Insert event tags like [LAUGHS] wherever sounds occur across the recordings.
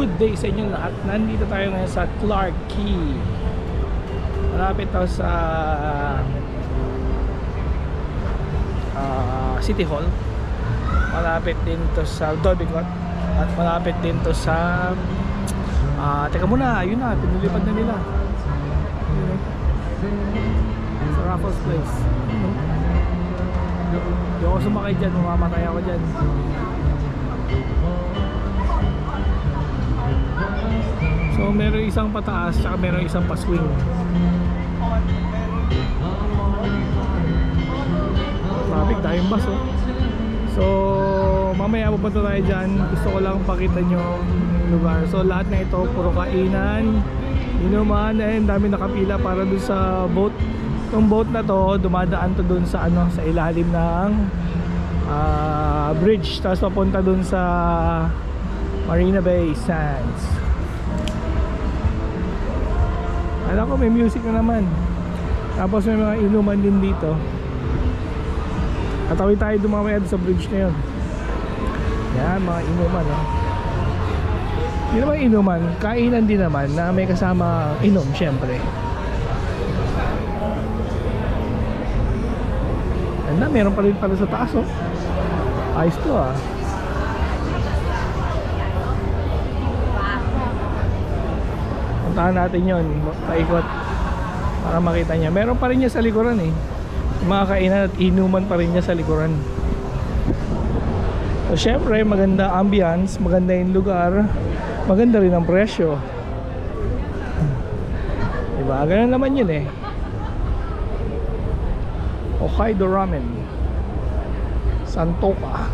Good day sa inyo lahat. Nandito tayo ngayon sa Clark Key. Malapit to sa ah, City Hall. Malapit din to sa Dolby Court. At malapit din to sa ah teka muna, yun na, pinulipad na nila. Sa Raffles Place. Hindi ako sumakay dyan, mamamatay ako dyan. Meron isang pataas tsaka meron isang paswing. Traffic tayong bus oh. So mamaya pupunta tayo dyan. Gusto ko lang pakita nyo yung lugar. So lahat na ito puro kainan, inuman, and dami nakapila para dun sa boat. Itong boat na to, dumadaan to dun sa ano, sa ilalim ng ah, bridge. Tapos papunta dun sa Marina Bay Sands. Alam ko may music na naman. Tapos may mga inuman din dito. Tatawid tayo dumamaya sa bridge na yun. Yan, mga inuman. Oh. Hindi naman inuman, kainan din naman na may kasama inom, syempre. Ganda, meron pa rin pala sa taas, oh. Ayos to, ah. Puntahan natin yon paikot para makita niya. Meron pa rin niya sa likuran eh. Mga kainan at inuman pa rin niya sa likuran. So syempre maganda ambience, maganda yung lugar, maganda rin ang presyo. Diba? Ganun naman yun eh. Hokkaido Ramen. Santoka.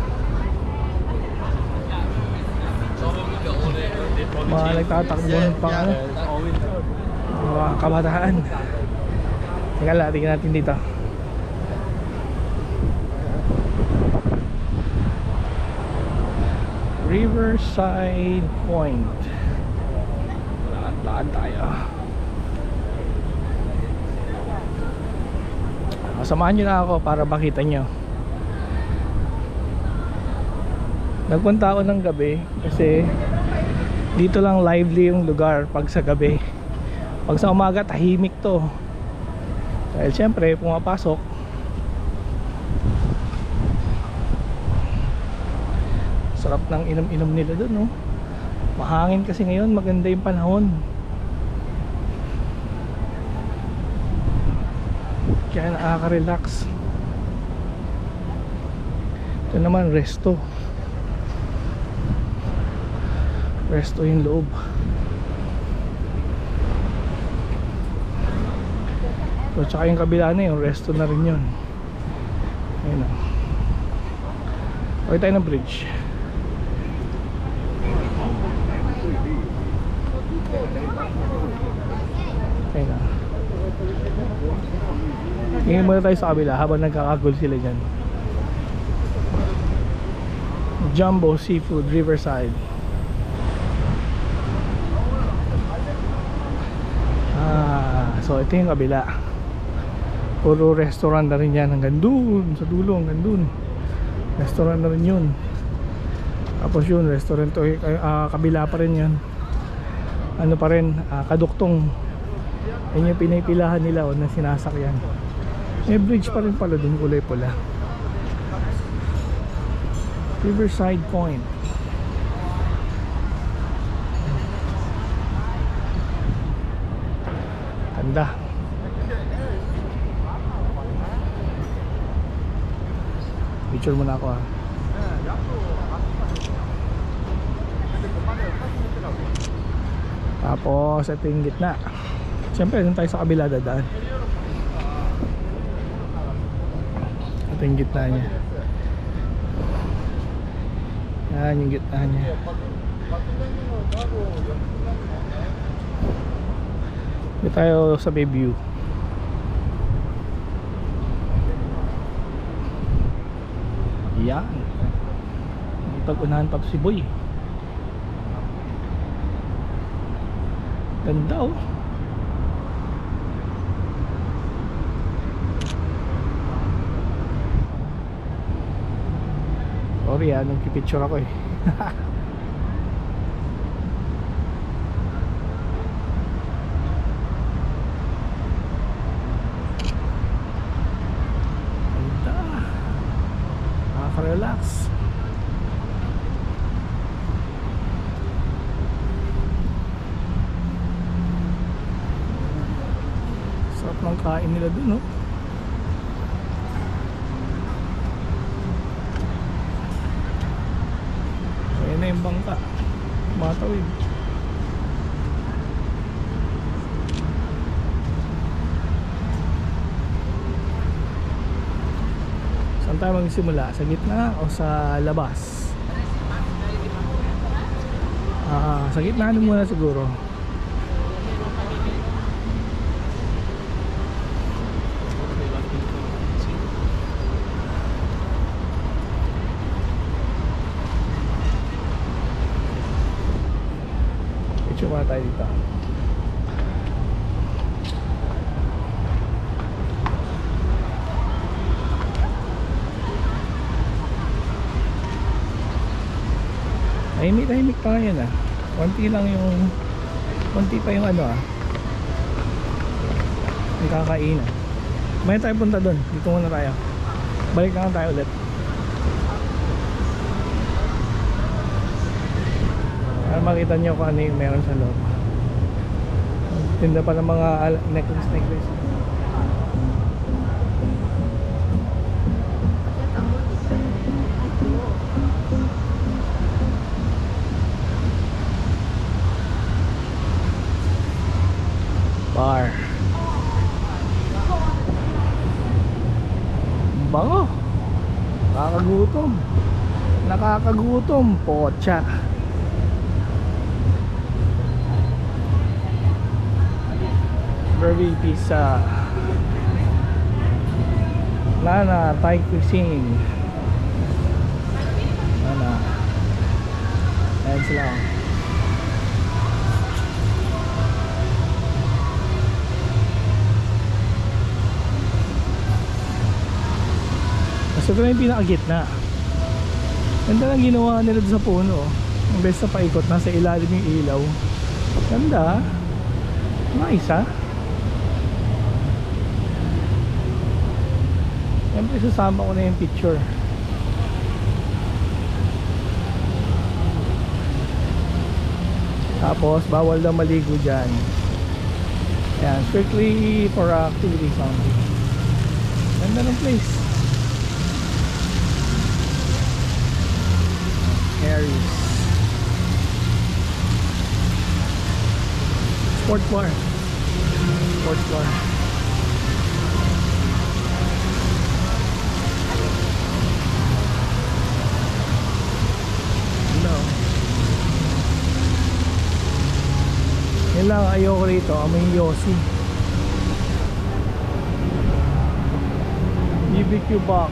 Mga nagtatakbo pang ano. Mga kabataan. Teka lang, tingnan natin dito. Riverside Point. Lakad-lakad tayo. Samahan nyo na ako para makita nyo. Nagpunta ako ng gabi kasi dito lang lively yung lugar pag sa gabi. Pag sa umaga tahimik to. Dahil syempre pumapasok. Sarap ng inom-inom nila doon, no? Mahangin kasi ngayon, maganda yung panahon. Kaya nakaka-relax. Ito naman, resto. Resto yung loob. So, tsaka yung kabila na yung resto na rin yun. Ayun o. Okay tayo ng bridge. Ayun o. Tingin muna tayo sa kabila habang nagkakagol sila dyan. Jumbo Seafood Riverside. Ah, so ito yung kabila. Puro restaurant na rin yan hanggang dun, sa dulo hanggang dun. Restaurant na rin yun. Tapos yun, restaurant to, ah, kabila pa rin yan. Ano pa rin, ah, kaduktong. Yan yung pinipilahan nila o na sinasakyan. May bridge pa rin pala dun, kulay pula. Riverside Point. Ganda. Picture muna ako ah. Tapos ito yung gitna. Siyempre, doon tayo sa kabila dadaan. Ito yung gitna niya. Yan yung gitna niya. Dito tayo sa may view. Yan. Pag-unahan pa si Boy. Ganda oh. Sorry ah, nagpipicture ako eh. [LAUGHS] kain nila dun, no? Ayan na yung bangka. Matawid. Saan tayo magsimula? Sa gitna o sa labas? Ah, sa gitna na muna siguro. Picture muna tayo dito. Tahimik-tahimik pa ngayon ah. Konti lang yung konti pa yung ano ah. Yung kakainan. May tayo punta doon. Dito muna tayo. Balik na lang tayo ulit. Makita nyo kung ano yung meron sa loob. Tinda pa ng mga necklace necklace. Bar. Ang Bango. Nakakagutom. Nakakagutom. Pocha. Burger pizza. Nana Thai cuisine. Nana. Ayan sila. oh. Kasi ito na yung pinakagitna. Ganda lang ginawa nila sa puno. oh. Ang best na paikot, nasa ilalim yung ilaw. Ganda. ah. Nice ah. Siyempre sasama ko na yung picture. Tapos bawal daw maligo dyan. Yan, strictly for activities only. Ganda ng place. Harry's. Sport bar. Sport bar. No. Yan lang ayoko rito, amoy Yossi. BBQ box.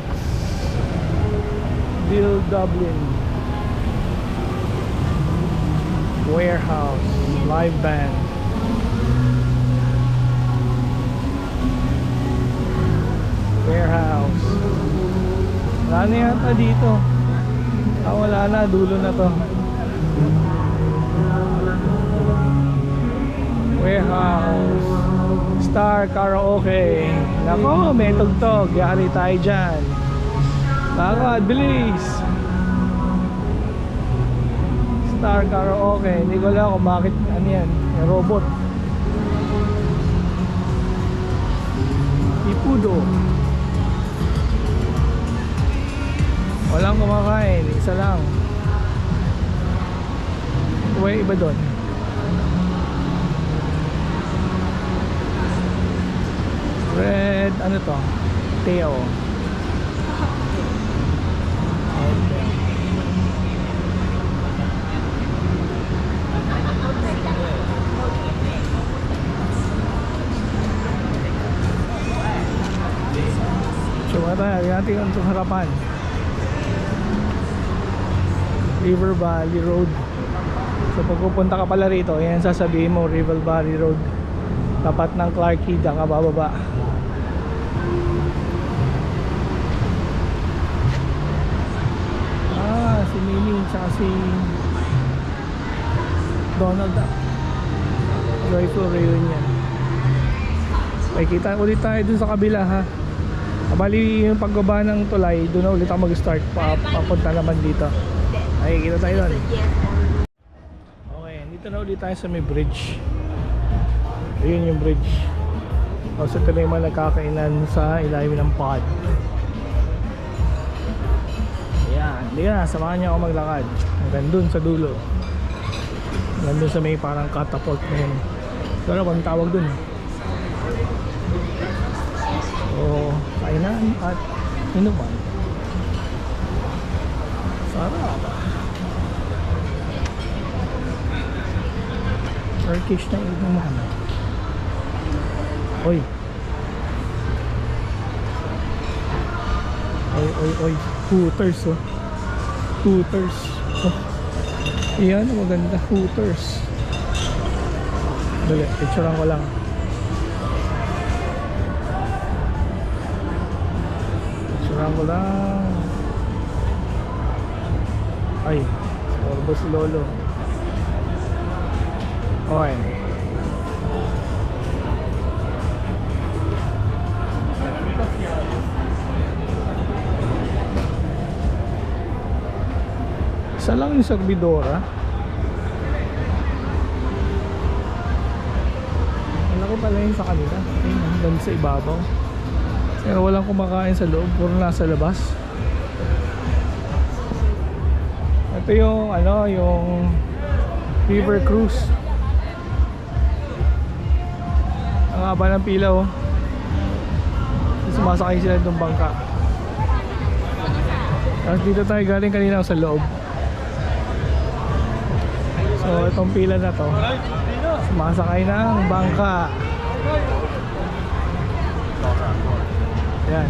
Bill Dublin. Warehouse. Live band. Warehouse. Wala na yata dito. Ah, wala na. Dulo na to. Warehouse. Star Karaoke. Nako, may tugtog. Yari tayo dyan. Lakad, bilis. Star Karaoke. Hindi ko alam kung bakit ano yan. Robot. Ipudo. Walang kumakain. Isa lang. May iba doon. Red, ano to? Teo. So, ano tayo? Yung ating itong harapan. River Valley Road. So, pag pupunta ka pala rito, yan sasabihin mo, River Valley Road. Tapat ng Clarkie, diyan ka bababa. Ah, si Mimi, tsaka si Donald Duck. Joyful reunion. May kita ulit tayo dun sa kabila ha. Bali yung pagbaba ng tulay, doon na ulit ako mag-start pa, papunta naman dito. Ay, kita tayo doon. Okay, dito na ulit tayo sa may bridge. Ayun yung bridge. Tapos ito na yung mga nagkakainan sa ilalim ng pod. Hindi na, samahan niyo ako maglakad. Hanggang dun sa dulo. Hanggang dun sa may parang catapult na yun. Pero ano bang tawag dun? So, kainan at inuman. Sarap. Turkish na inuman. Oy. Oy, oy, oy. Hooters, oh. Hooters. Oh. Iyan, maganda. Hooters. Dali, picturean ko lang. Picturean ko lang. Ay, sorbo si Lolo. Okay. Isa lang yung Sagbidora. Malaki pala yun sa kanila. Ayun, hanggang sa ibabaw. Pero walang kumakain sa loob. Puro nasa labas. Ito yung ano, yung River Cruise. Ang haba ng pila oh. Sumasakay sila ng bangka. Tapos dito tayo galing kanina sa loob. So itong pila na to. Sumasakay ng bangka. Yan.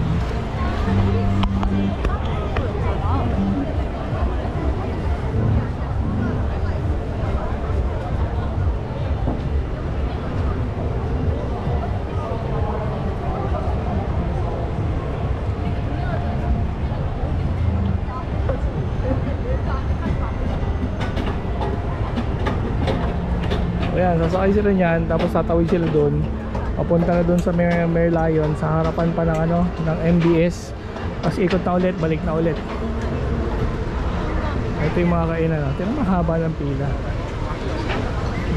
Ayan, sasakay sila niyan, tapos tatawid sila doon. Papunta na doon sa Mer Merlion, sa harapan pa ng ano, ng MBS. Tapos ikot na ulit, balik na ulit. Ito yung mga kainan natin. Mahaba ng pila.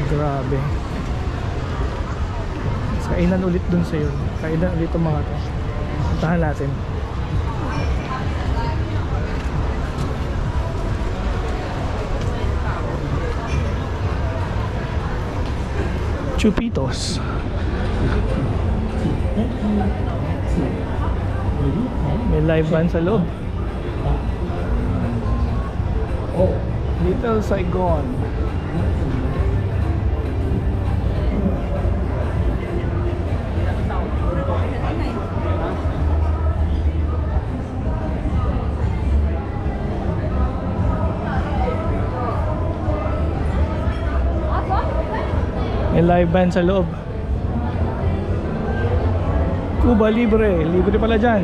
Grabe. Kainan ulit doon sa yun. Kainan ulit yung mga to. Puntahan natin. Chupitos. May live band sa loob. Little Saigon. May live band sa loob. Cuba libre. Libre pala dyan.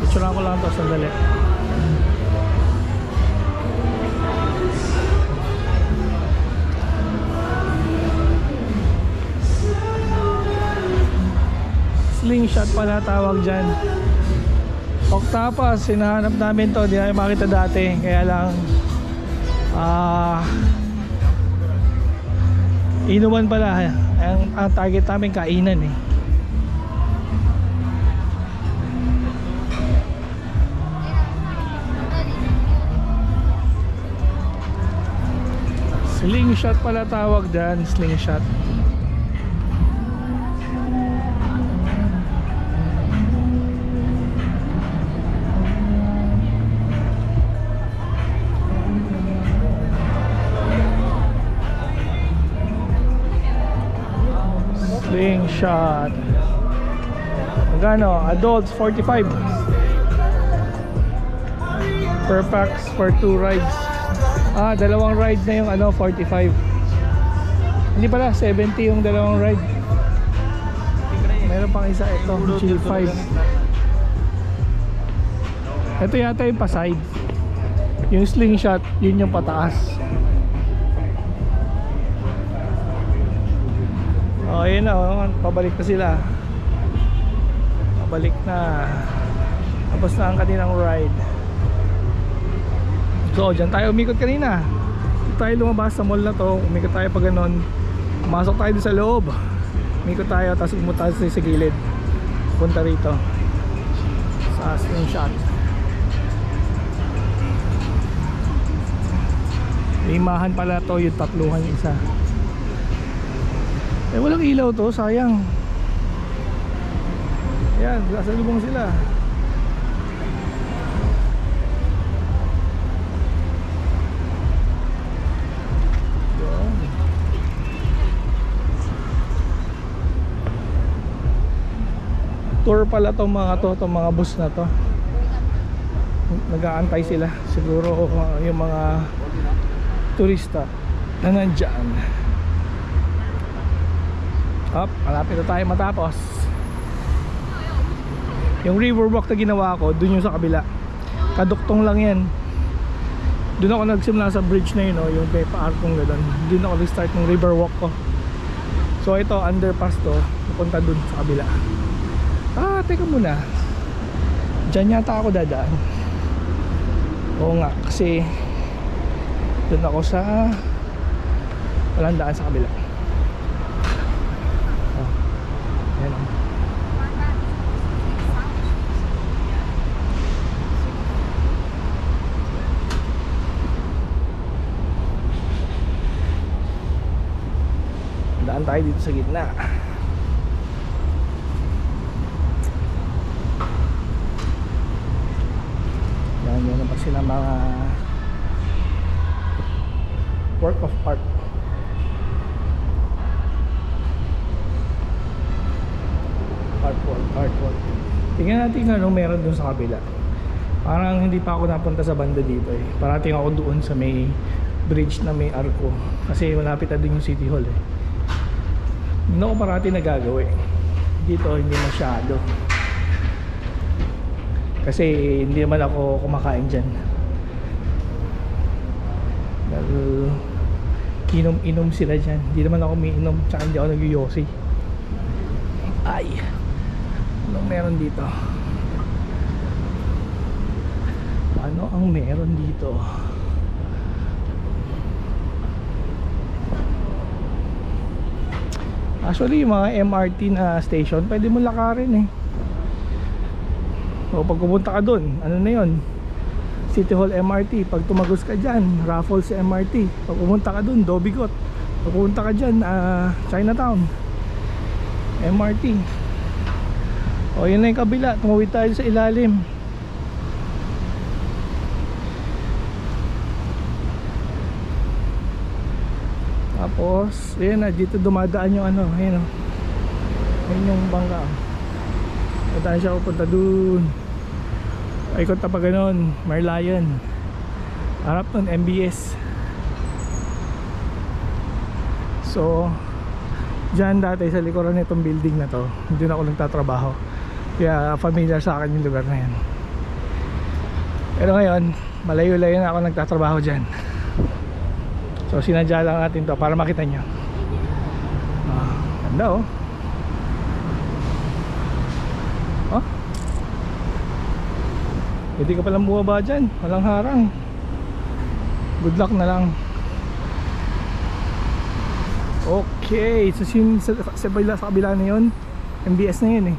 Picture ko lang to sandali. Slingshot pala tawag dyan. Octapas, sinahanap namin to, di namin makita dati. Kaya lang, ah, inuman pala. Ang, ang target namin kainan eh. Slingshot pala tawag dyan, slingshot. Slingshot. Magkano? Adults 45. Per packs for two rides. Ah, dalawang ride na yung ano 45. Hindi pala 70 yung dalawang ride. Meron pang isa ito, chill 5. Ito yata yung pa-side. Yung slingshot, yun yung pataas. Oh, ayun na, oh. pabalik na sila. pabalik na. Tapos na ang kanilang ride. So dyan tayo. Umikot kanina. Dito tayo lumabas sa mall na to. Umikot tayo pa ganon pumasok tayo sa loob. Umikot tayo tapos pumunta tayo sa gilid. Punta rito. Sa screenshot limahan pala to yung tatluhan yung isa eh walang ilaw to sayang. Yan nasa lubong sila? Tour pala tong mga to tong mga bus na to. Nag-aantay sila. Siguro uh, yung mga turista na nandyan up malapit na tayo matapos. Yung riverwalk na ginawa ko dun yung sa kabila. Kaduktong lang yan. Dun ako nagsimula sa bridge na yun oh, yung Pepa Arkong gano'n dun ako nag-start ng riverwalk ko. So ito underpass to. Pupunta dun sa kabila. Ah teka muna. Dyan yata ako dadaan. Oo nga kasi dun ako sa walang daan sa kabila oh, yan oh. Daan tayo dito sa gitna. Yan yan naman sila mga work of art. Artwork artwork tingnan natin kung anong meron dun sa kabila. Parang hindi pa ako napunta sa banda dito eh. Parating ako doon sa may bridge na may arko. Kasi malapit na din yung city hall eh hindi ako parati nagagawa eh dito hindi masyado. Kasi hindi naman ako kumakain dyan. Dahil inom-inom sila dyan. Hindi naman ako umiinom tsaka hindi ako nagyoyosi ay anong meron dito? Ano ang meron dito actually yung mga MRT na station pwede mo lakarin eh. O pag pupunta ka doon ano na yon City Hall MRT pag tumagos ka dyan Raffles MRT pag pumunta ka doon Dobigot pag pupunta ka dyan ah, Chinatown. MRT o yun na yung kabila. Tumawid tayo sa ilalim tapos ayun na dito dumadaan yung ano ayun o ayun yung bangka. Dadaan siya pupunta dun. Ikot na pa ganun Merlion. Harap nun MBS So Diyan dati sa likuran nitong building na to Hindi na ako nagtatrabaho. Kaya familiar sa akin yung lugar na yan. Pero ngayon Malayo-layo na ako nagtatrabaho dyan So sinadya lang natin to Para makita nyo ah, Ganda oh Oh. Pwede ka palang bumaba dyan. Walang harang. Good luck na lang. Okay. So sin, sa, sa, kabila, sa kabila na yun, MBS na yun eh.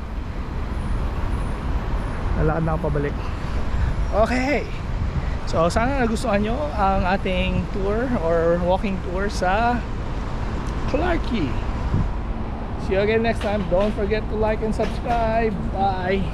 Lalakad na ako pabalik. Okay. So sana nagustuhan nyo ang ating tour or walking tour sa Clarkie. See you again next time. Don't forget to like and subscribe. Bye.